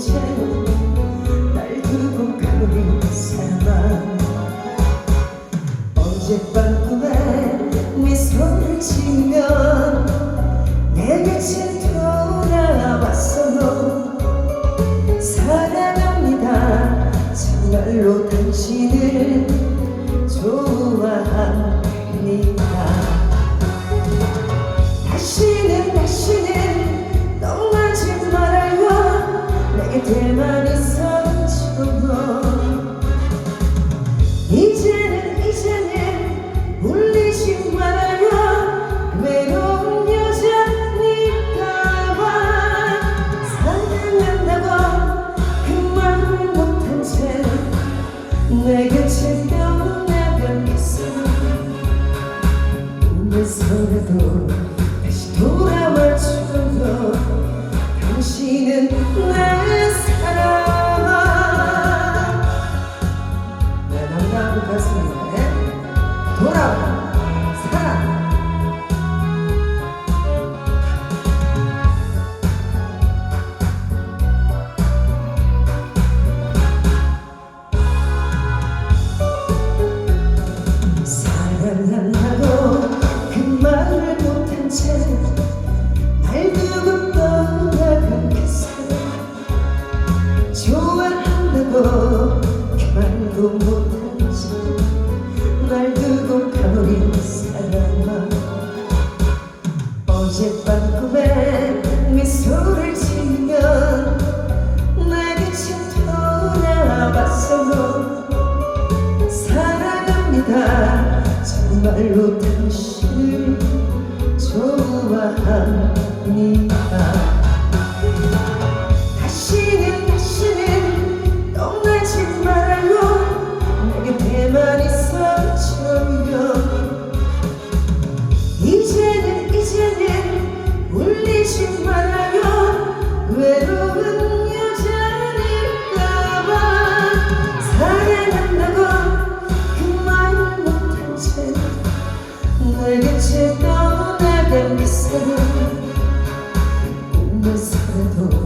채날 두고 가버린 사람. 어젯밤 꿈에 미소를 지으면 내 곁에 돌아왔어요 사랑합니다. 정말로 당신을 좋아합니다 서라도 다시 돌아와줘요 당신은 내 사랑. 내 남자분 가슴에 돌아와 사랑. 사랑 못한 채날 두고 가버린 사람아. 어젯밤 꿈에 미소를 지으면 내 곁에 돌아왔어요 사랑합니다. 정말로 당신을 좋아합니다 다시 떠나겠어. 꿈을 사도